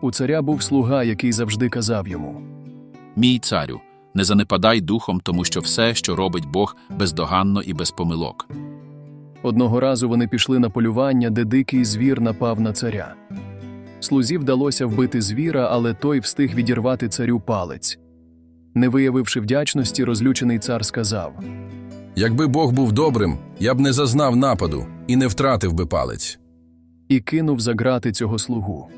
У царя був слуга, який завжди казав йому. Мій царю, не занепадай духом, тому що все, що робить Бог, бездоганно і без помилок. Одного разу вони пішли на полювання, де дикий звір напав на царя. Слузі вдалося вбити звіра, але той встиг відірвати царю палець. Не виявивши вдячності, розлючений цар сказав: Якби Бог був добрим, я б не зазнав нападу і не втратив би палець. і кинув за грати цього слугу.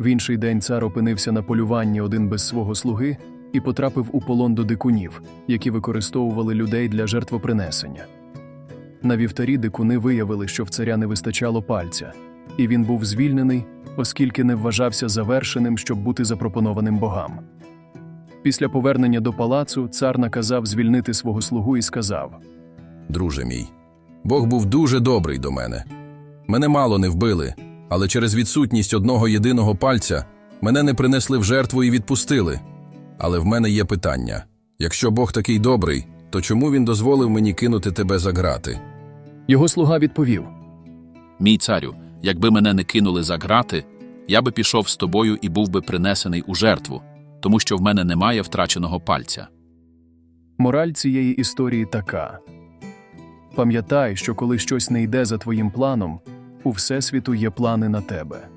В інший день цар опинився на полюванні один без свого слуги і потрапив у полон до дикунів, які використовували людей для жертвопринесення. На вівтарі дикуни виявили, що в царя не вистачало пальця, і він був звільнений, оскільки не вважався завершеним, щоб бути запропонованим богам. Після повернення до палацу цар наказав звільнити свого слугу і сказав: Друже мій, Бог був дуже добрий до мене. Мене мало не вбили, але через відсутність одного єдиного пальця мене не принесли в жертву і відпустили. Але в мене є питання: якщо Бог такий добрий, то чому він дозволив мені кинути тебе за грати? Його слуга відповів: Мій царю, якби мене не кинули за грати, я би пішов з тобою і був би принесений у жертву, тому що в мене немає втраченого пальця. Мораль цієї історії така: пам'ятай, що коли щось не йде за твоїм планом, у Всесвіту є плани на тебе.